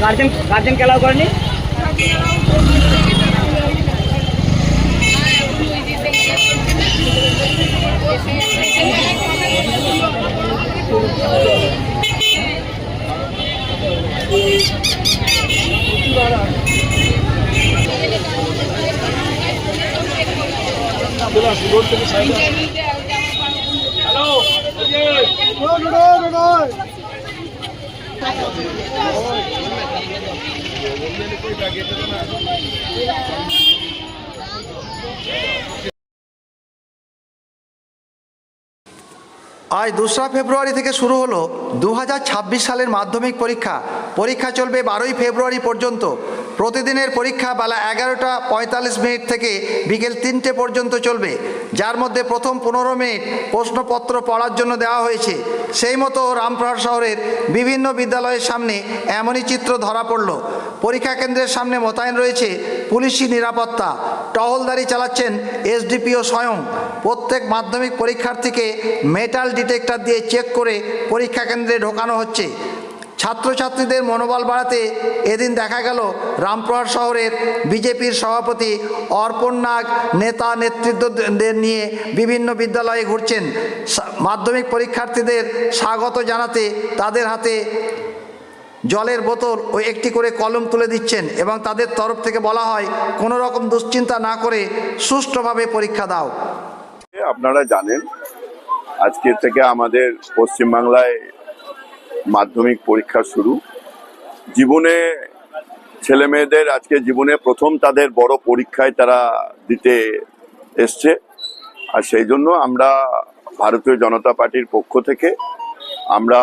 Guardian guardian খেলাও করেনি? আজ দোসরা ফেব্রুয়ারি থেকে শুরু হলো দু হাজার ছাব্বিশ সালের মাধ্যমিক পরীক্ষা। পরীক্ষা চলবে বারোই ফেব্রুয়ারি পর্যন্ত। প্রতিদিনের পরীক্ষা বেলা এগারোটা পঁয়তাল্লিশ মিনিট থেকে বিকেল তিনটে পর্যন্ত চলবে, যার মধ্যে প্রথম পনেরো মিনিট প্রশ্নপত্র পড়ার জন্য দেওয়া হয়েছে। সেই মতো রামপুরহাট শহরের বিভিন্ন বিদ্যালয়ের সামনে এমনই চিত্র ধরা পড়ল। পরীক্ষা কেন্দ্রের সামনে মোতায়েন রয়েছে পুলিশি নিরাপত্তা। টহলদারি চালাচ্ছেন এসডিপিও স্বয়ং। প্রত্যেক মাধ্যমিক পরীক্ষার্থীকে মেটাল ডিটেক্টর দিয়ে চেক করে পরীক্ষা কেন্দ্রে ঢোকানো হচ্ছে। ছাত্রছাত্রীদের মনোবল বাড়াতে এদিন দেখা গেল রামপুরহাট শহরের বিজেপির সভাপতি অর্পণ নাগ নেতা নেতৃত্বদের নিয়ে বিভিন্ন বিদ্যালয়ে ঘুরছেন। মাধ্যমিক পরীক্ষার্থীদের স্বাগত জানাতে তাদের হাতে জলের বোতল ও একটি করে কলম তুলে দিচ্ছেন এবং তাদের তরফ থেকে বলা হয়, কোনো রকম দুশ্চিন্তা না করে সুষ্ঠুভাবে পরীক্ষা দাও। আপনারা জানেন, আজকে থেকে আমাদের পশ্চিমবাংলায় মাধ্যমিক পরীক্ষা শুরু। জীবনে ছেলে মেয়েদের আজকে জীবনে প্রথম তাদের বড় পরীক্ষায় তারা দিতে এসছে। আর সেই জন্য আমরা ভারতীয় জনতা পার্টির পক্ষ থেকে আমরা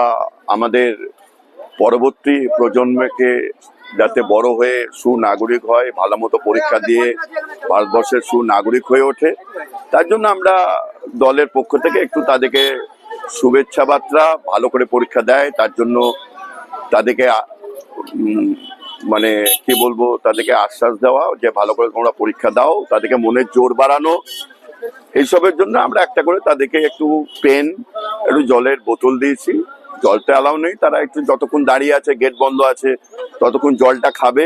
আমাদের পরবর্তী প্রজন্মকে যাতে বড় হয়ে সুনাগরিক হয়, ভালো মতো পরীক্ষা দিয়ে ভারতবর্ষের সুনাগরিক হয়ে ওঠে, তার জন্য আমরা দলের পক্ষ থেকে একটু তাদেরকে শুভেচ্ছা বার্তা, ভালো করে পরীক্ষা দেয়, তার জন্য তাদেরকে মানে কি বলব, তাদেরকে আশ্বাস দেওয়া, যে ভালো করে তোমরা পরীক্ষা দাও, তাদেরকে মনের জোর বাড়ানো। এইসবের জন্য আমরা একটা করে তাদেরকে একটু পেন, একটু জলের বোতল দিয়েছি। জলটা অ্যালাউ নেই, তারা একটু যতক্ষণ দাঁড়িয়ে আছে, গেট বন্ধ আছে, ততক্ষণ জলটা খাবে।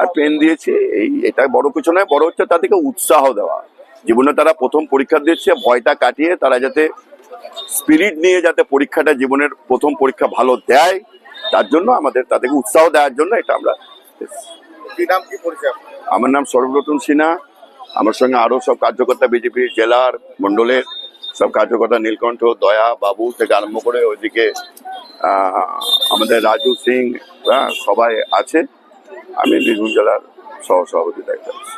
আর পেন দিয়েছি, এই এটা বড় কিছু নয়, বড় হচ্ছে তাদেরকে উৎসাহ দেওয়া। জীবনে তারা প্রথম পরীক্ষা দিচ্ছে ভয়টা কাটিয়ে তারা যাতে স্পিরিট নিয়ে যাতে পরীক্ষাটা জীবনের প্রথম পরীক্ষা ভালো দেয় তার জন্য আমাদের তাদেরকে উৎসাহ দেওয়ার জন্য এটা আমরা? আমার নাম সর্বরতন সিনহা আমার সঙ্গে আরও সব কার্যকর্তা বিজেপি জেলার মন্ডলের সব কার্যকর্তা নীলকণ্ঠ দয়া বাবু থেকে আরম্ভ করে ওইদিকে আমাদের রাজু সিং হ্যাঁ, সবাই আছে আমি বীরভূম জেলার সহ সভাপতি দায়িত্ব আছি।